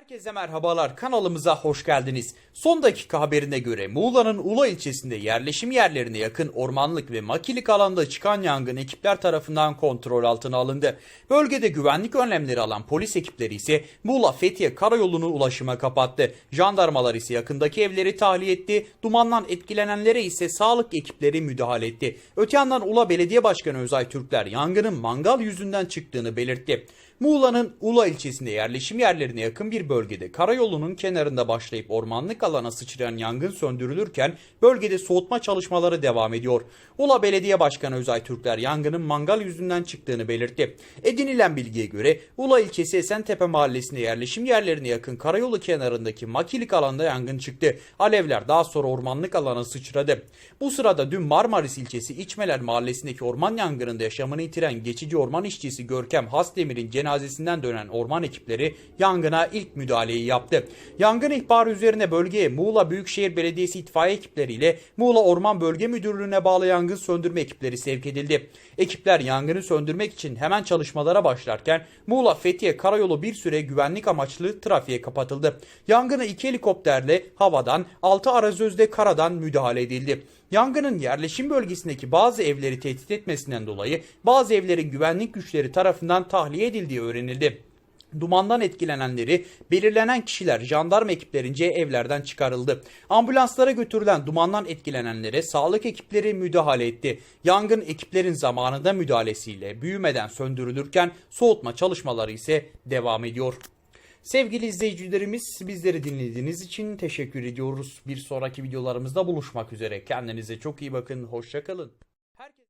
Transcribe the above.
Herkese merhabalar kanalımıza hoş geldiniz. Son dakika haberine göre Muğla'nın Ula ilçesinde yerleşim yerlerine yakın ormanlık ve makilik alanda çıkan yangın ekipler tarafından kontrol altına alındı. Bölgede güvenlik önlemleri alan polis ekipleri ise Muğla Fethiye karayolunu ulaşıma kapattı. Jandarmalar ise yakındaki evleri tahliye etti. Dumandan etkilenenlere ise sağlık ekipleri müdahale etti. Öte yandan Ula Belediye Başkanı Özay Türkler yangının mangal yüzünden çıktığını belirtti. Muğla'nın Ula ilçesinde yerleşim yerlerine yakın bir bölgede karayolunun kenarında başlayıp ormanlık alana sıçrayan yangın söndürülürken bölgede soğutma çalışmaları devam ediyor. Ula Belediye Başkanı Özay Türkler yangının mangal yüzünden çıktığını belirtti. Edinilen bilgiye göre Ula ilçesi Esentepe mahallesinde yerleşim yerlerine yakın karayolu kenarındaki makilik alanda yangın çıktı. Alevler daha sonra ormanlık alana sıçradı. Bu sırada dün Marmaris ilçesi İçmeler mahallesindeki orman yangınında yaşamını yitiren geçici orman işçisi Görkem Hasdemir'in cenazesinden dönen orman ekipleri yangına ilk müdahaleyi yaptı. Yangın ihbarı üzerine bölgeye Muğla Büyükşehir Belediyesi itfaiye ekipleriyle Muğla Orman Bölge Müdürlüğü'ne bağlı yangın söndürme ekipleri sevk edildi. Ekipler yangını söndürmek için hemen çalışmalara başlarken Muğla Fethiye Karayolu bir süre güvenlik amaçlı trafiğe kapatıldı. Yangına iki helikopterle havadan, altı arazözde karadan müdahale edildi. Yangının yerleşim bölgesindeki bazı evleri tehdit etmesinden dolayı bazı evlerin güvenlik güçleri tarafından tahliye edildiği öğrenildi. Dumandan etkilenenleri belirlenen kişiler jandarma ekiplerince evlerden çıkarıldı. Ambulanslara götürülen dumandan etkilenenlere sağlık ekipleri müdahale etti. Yangın ekiplerin zamanında müdahalesiyle büyümeden söndürülürken soğutma çalışmaları ise devam ediyor. Sevgili izleyicilerimiz bizleri dinlediğiniz için teşekkür ediyoruz. Bir sonraki videolarımızda buluşmak üzere. Kendinize çok iyi bakın. Hoşçakalın.